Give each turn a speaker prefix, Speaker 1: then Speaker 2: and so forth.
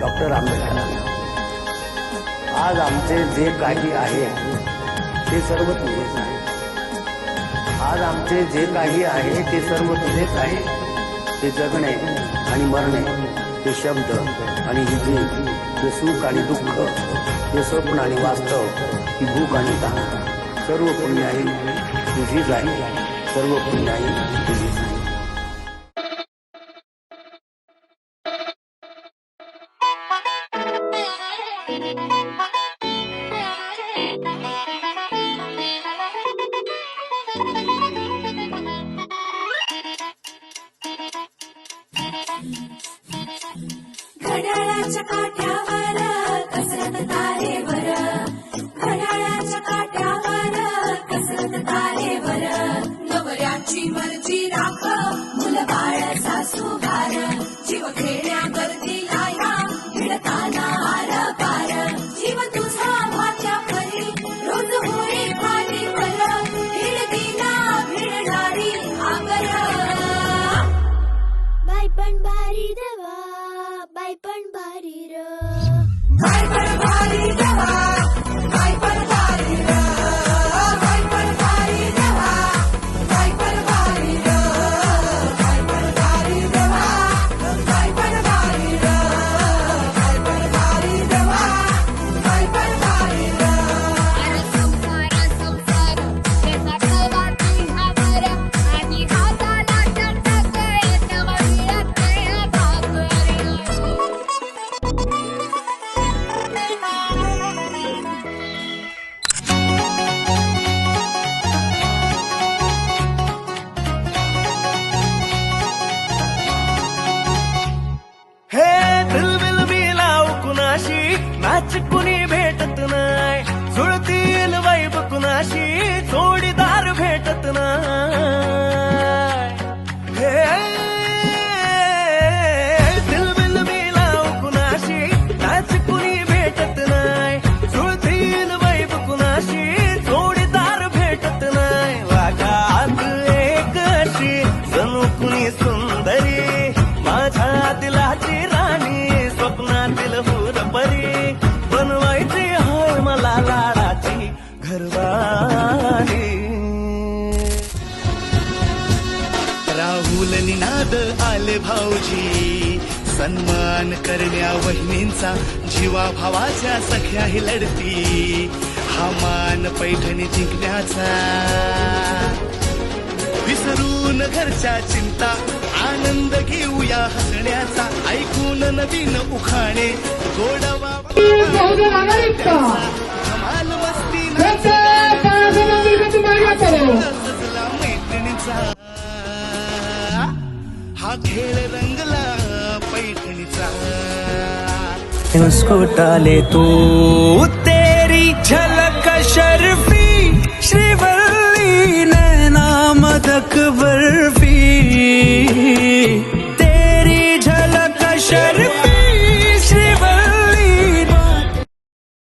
Speaker 1: Doctor Ambedkar. आज आमचे जे काही आहे ते सर्व तुझेच आहे. आज आमचे जे काही आहे ते सर्व तुझेच आहे. ते जगणे आणि मरणे ते शब्द आणि ही ते सुख आणि दुःख ते स्वप्न आणि वास्तव ही भूक आणि ताण सर्व पुण्याही तुझीच आहे. सर्व पुण्याही
Speaker 2: घड्याळाच्या काट्यावर
Speaker 3: பண்பாரி தவா பை பண்பாரி
Speaker 4: ரோ பை பண்பாரி தவா अशी कुणी भेटत नाय जुळतील वाईब कुणाशी? जोडीदार भेटत नाय कुणाशी? कुणी भेटत नाय जुळतील वाईब कुणाशी? जोडीदार भेटत नाय वागात एक अशी जणू कुणी
Speaker 5: राहुल निनाद आले भाऊजी. सन्मान करण्या वहिनींचा जीवा भावाच्या सख्याही लढती. हा मान पैठणी जिंकण्याचा. विसरून घरच्या चिंता आनंद घेऊया हसण्याचा. ऐकून नवीन उखाणे गोडवा धमाल मस्ती पैठणीचा
Speaker 4: स्कोटाले तू